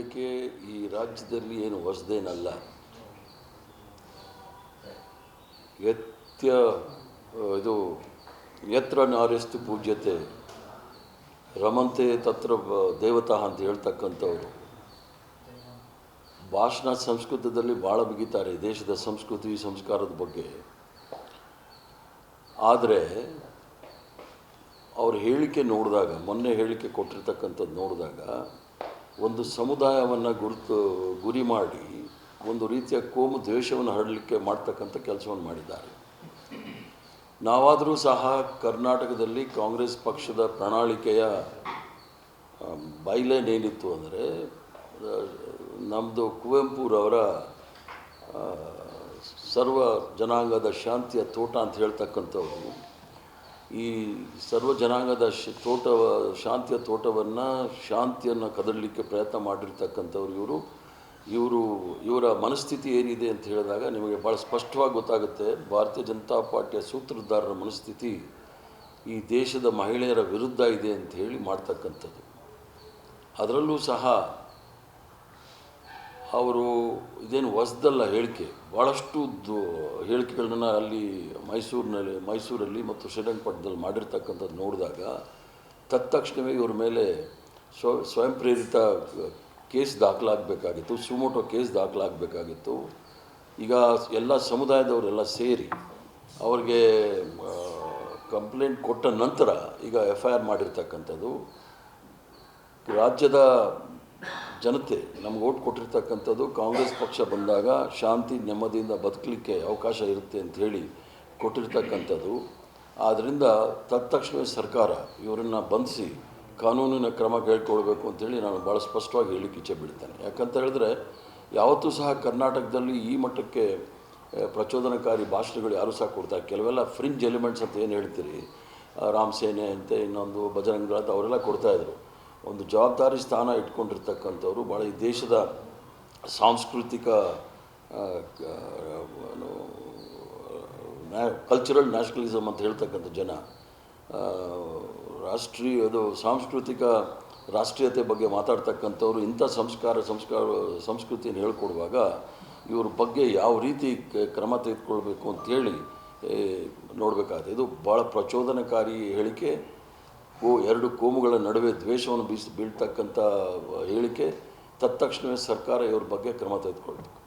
ಹೇಳಿಕೆ ಈ ರಾಜ್ಯದಲ್ಲಿ ಏನು ಹೊಸದೇನಲ್ಲ. ಯತ್ಯ ಇದು ಯತ್ರ ನಾರಿಸ್ತು ಪೂಜ್ಯತೆ, ರಮಂತೆ ತತ್ರ ದೇವತಾ ಅಂತ ಹೇಳ್ತಕ್ಕಂಥವ್ರು. ಭಾಷಣ ಸಂಸ್ಕೃತದಲ್ಲಿ ಭಾಳ ಬಿಗಿತಾರೆ ದೇಶದ ಸಂಸ್ಕೃತಿ ಸಂಸ್ಕಾರದ ಬಗ್ಗೆ. ಆದರೆ ಅವ್ರ ಹೇಳಿಕೆ ನೋಡಿದಾಗ, ಮೊನ್ನೆ ಹೇಳಿಕೆ ಕೊಟ್ಟಿರ್ತಕ್ಕಂಥದ್ದು ನೋಡಿದಾಗ ಒಂದು ಸಮುದಾಯವನ್ನು ಗುರುತು, ಗುರಿ ಮಾಡಿ ಒಂದು ರೀತಿಯ ಕೋಮು ದ್ವೇಷವನ್ನು ಹರಡಲಿಕ್ಕೆ ಮಾಡ್ತಕ್ಕಂಥ ಕೆಲಸವನ್ನು ಮಾಡಿದ್ದಾರೆ. ನಾವಾದರೂ ಸಹ ಕರ್ನಾಟಕದಲ್ಲಿ ಕಾಂಗ್ರೆಸ್ ಪಕ್ಷದ ಪ್ರಣಾಳಿಕೆಯ ಬೈಲೈನ್ ಏನಿತ್ತು ಅಂದರೆ ನಮ್ಮದು ಕುವೆಂಪುರವರ ಸರ್ವ ಜನಾಂಗದ ಶಾಂತಿಯ ತೋಟ ಅಂತ ಹೇಳ್ತಕ್ಕಂಥವ್ರು ಈ ಸರ್ವ ಜನಾಂಗದ ಶ ತೋಟವ ಶಾಂತಿಯ ತೋಟವನ್ನು, ಶಾಂತಿಯನ್ನು ಕದಡಲಿಕ್ಕೆ ಪ್ರಯತ್ನ ಮಾಡಿರ್ತಕ್ಕಂಥವ್ರು ಇವರು. ಇವರು, ಇವರ ಮನಸ್ಥಿತಿ ಏನಿದೆ ಅಂತ ಹೇಳಿದಾಗ ನಿಮಗೆ ಭಾಳ ಸ್ಪಷ್ಟವಾಗಿ ಗೊತ್ತಾಗುತ್ತೆ, ಭಾರತೀಯ ಜನತಾ ಪಾರ್ಟಿಯ ಸೂತ್ರಧಾರರ ಮನಸ್ಥಿತಿ ಈ ದೇಶದ ಮಹಿಳೆಯರ ವಿರುದ್ಧ ಇದೆ ಅಂತ ಹೇಳಿ ಮಾಡ್ತಕ್ಕಂಥದ್ದು. ಅದರಲ್ಲೂ ಸಹ ಅವರು ಇದೇನು ಹೊಸದಲ್ಲ ಹೇಳಿಕೆ. ಭಾಳಷ್ಟು ಹೇಳಿಕೆಗಳನ್ನ ಅಲ್ಲಿ ಮೈಸೂರಿನಲ್ಲಿ, ಮೈಸೂರಲ್ಲಿ ಮತ್ತು ಶ್ರೀರಂಗಪಟ್ಟಣದಲ್ಲಿ ಮಾಡಿರ್ತಕ್ಕಂಥದ್ದು ನೋಡಿದಾಗ ತತ್ಕ್ಷಣವೇ ಇವ್ರ ಮೇಲೆ ಸ್ವ, ಸ್ವಯಂ ಪ್ರೇರಿತ ಕೇಸ್ ದಾಖಲಾಗಬೇಕಾಗಿತ್ತು, ಸುಮೋಟೋ ಕೇಸ್ ದಾಖಲಾಗಬೇಕಾಗಿತ್ತು. ಈಗ ಎಲ್ಲ ಸಮುದಾಯದವರೆಲ್ಲ ಸೇರಿ ಅವ್ರಿಗೆ ಕಂಪ್ಲೇಂಟ್ ಕೊಟ್ಟ ನಂತರ ಈಗ ಎಫ್ ಐ ಆರ್ ಮಾಡಿರ್ತಕ್ಕಂಥದ್ದು. ರಾಜ್ಯದ ಜನತೆ ನಮ್ಗೆ ಓಟ್ ಕೊಟ್ಟಿರ್ತಕ್ಕಂಥದ್ದು ಕಾಂಗ್ರೆಸ್ ಪಕ್ಷ ಬಂದಾಗ ಶಾಂತಿ ನೆಮ್ಮದಿಯಿಂದ ಬದುಕಲಿಕ್ಕೆ ಅವಕಾಶ ಇರುತ್ತೆ ಅಂತ ಹೇಳಿ ಕೊಟ್ಟಿರ್ತಕ್ಕಂಥದ್ದು. ಆದ್ದರಿಂದ ತತ್ಕ್ಷಣವೇ ಸರ್ಕಾರ ಇವರನ್ನು ಬಂಧಿಸಿ ಕಾನೂನಿನ ಕ್ರಮ ಕೇಳ್ಕೊಳ್ಬೇಕು ಅಂತೇಳಿ ನಾನು ಭಾಳ ಸ್ಪಷ್ಟವಾಗಿ ಹೇಳಿ ಕಿಚ್ಚೆ ಬಿಡ್ತೇನೆ ಯಾಕಂತ ಹೇಳಿದ್ರೆ ಯಾವತ್ತೂ ಸಹ ಕರ್ನಾಟಕದಲ್ಲಿ ಈ ಮಟ್ಟಕ್ಕೆ ಪ್ರಚೋದನಕಾರಿ ಭಾಷಣಗಳು ಯಾರೂ ಸಹ ಕೊಡ್ತಾರೆ ಕೆಲವೆಲ್ಲ ಫ್ರಿಂಜ್ ಎಲಿಮೆಂಟ್ಸ್ ಅಂತ ಏನು ಹೇಳ್ತೀರಿ? ರಾಮಸೇನೆ ರಾಮ್ ಸೇನೆ ಅಂತ ಇನ್ನೊಂದು ಬಜರಂಗ ಅಂತ ಅವರೆಲ್ಲ ಕೊಡ್ತಾಯಿದ್ರು ಒಂದು ಜವಾಬ್ದಾರಿ ಸ್ಥಾನ ಇಟ್ಕೊಂಡಿರ್ತಕ್ಕಂಥವ್ರು ಭಾಳ ಈ ದೇಶದ ಸಾಂಸ್ಕೃತಿಕ ಕಲ್ಚರಲ್ ನ್ಯಾಷನಲಿಸಮ್ ಅಂತ ಹೇಳ್ತಕ್ಕಂಥ ಜನ ರಾಷ್ಟ್ರೀಯ ಅದು ಸಾಂಸ್ಕೃತಿಕ ರಾಷ್ಟ್ರೀಯತೆ ಬಗ್ಗೆ ಮಾತಾಡ್ತಕ್ಕಂಥವ್ರು, ಇಂಥ ಸಂಸ್ಕಾರ ಸಂಸ್ಕಾರ, ಸಂಸ್ಕೃತಿಯನ್ನು ಹೇಳ್ಕೊಡುವಾಗ ಇವ್ರ ಬಗ್ಗೆ ಯಾವ ರೀತಿ ಕ್ರಮ ತೆಗೆದುಕೊಳ್ಬೇಕು ಅಂತೇಳಿ ನೋಡಬೇಕಾಗುತ್ತೆ ಇದು ಭಾಳ ಪ್ರಚೋದನಕಾರಿ ಹೇಳಿಕೆ. ಕೋ ಎರಡು ಕೋಮುಗಳ ನಡುವೆ ದ್ವೇಷವನ್ನು ಬೀಸ್ ಬೀಳ್ತಕ್ಕಂಥ ಹೇಳಿಕೆ ತತ್ಕ್ಷಣವೇ ಸರ್ಕಾರ ಇವ್ರ ಬಗ್ಗೆ ಕ್ರಮ ತೆಗೆದುಕೊಳ್ಬೇಕು.